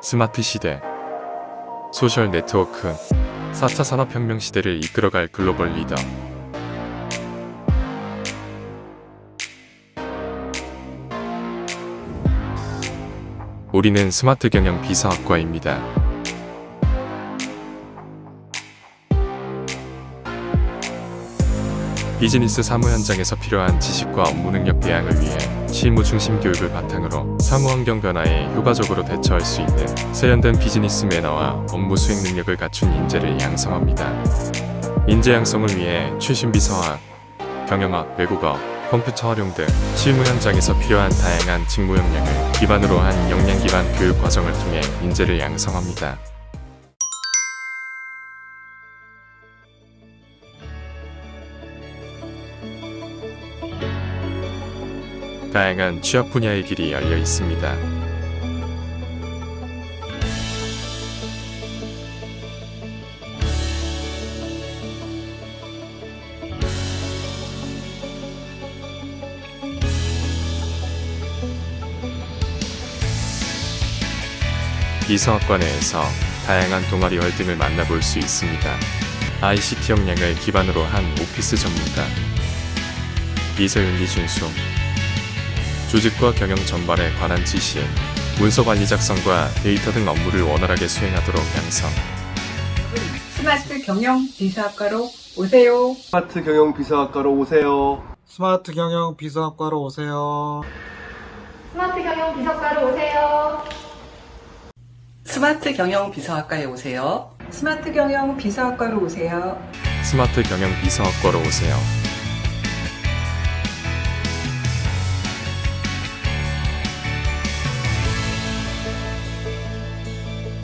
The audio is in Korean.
스마트 시대, 소셜 네트워크, 4차 산업혁명 시대를 이끌어갈 글로벌 리더. 우리는 스마트 경영 비서학과입니다. 비즈니스 사무 현장에서 필요한 지식과 업무 능력 배양을 위해 실무 중심 교육을 바탕으로 사무 환경 변화에 효과적으로 대처할 수 있는 세련된 비즈니스 매너와 업무 수행 능력을 갖춘 인재를 양성합니다. 인재 양성을 위해 최신 비서학, 경영학, 외국어, 컴퓨터 활용 등 실무 현장에서 필요한 다양한 직무 역량을 기반으로 한 역량 기반 교육 과정을 통해 인재를 양성합니다. 다양한 취업 분야의 길이 열려 있습니다. 이서학과 내에서 다양한 동아리 활동을 만나볼 수 있습니다. ICT 역량을 기반으로 한 오피스 전문가, 비서윤리 준수, 조직과 경영 전반에 관한 지시, 문서 관리 작성과 데이터 등 업무를 원활하게 수행하도록 양성. 스마트 경영 비서학과로 오세요. 스마트 경영 비서학과로 오세요. 스마트 경영 비서학과로 오세요. 스마트 경영 비서과로 오세요. 스마트 경영 비서학과에 오세요. 스마트 경영 비서학과로 오세요. 스마트 경영 비서학과로 오세요.